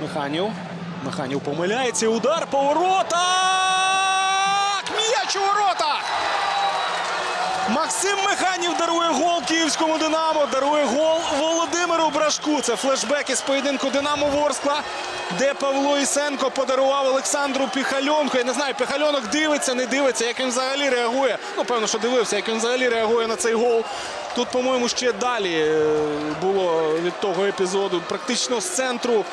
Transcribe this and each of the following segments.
Механів. Механів помиляється. Удар по воротах! М'яч у воротах! Максим Механів дарує гол київському Динамо. Дарує гол Володимиру Брашку. Це флешбек із поєдинку Динамо Ворскла, де Павло Ісенко подарував Олександру Піхальонку. Я не знаю, Піхальонок дивиться, не дивиться, як він взагалі реагує. Ну, певно, що дивився, як він взагалі реагує на цей гол. Тут, по-моєму, ще далі е, було від того епізоду. Практично з центру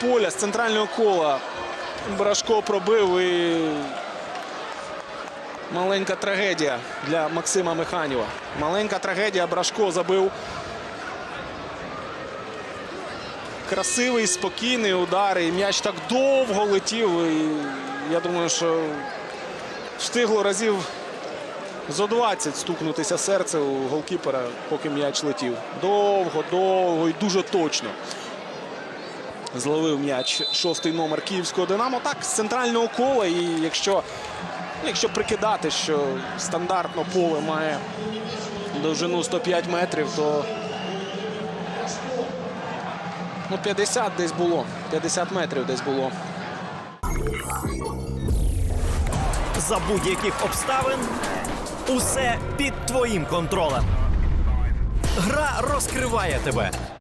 поля, з центрального кола. Брашко пробив і Маленька трагедія для Максима Механіва. Маленька трагедія. Брашко забив. Красивий, спокійний удар. І м'яч так довго летів. І я думаю, що встигло разів зо 20 стукнутися серце у голкіпера, поки м'яч летів. Довго, довго і дуже точно. Зловив м'яч шостий номер київського Динамо. Так, з центрального кола. І якщо Ну, Якщо прикидати, що стандартно поле має довжину 105 метрів, то ну, 50 десь було. 50 метрів десь було. За будь-яких обставин усе під твоїм контролем. Гра розкриває тебе.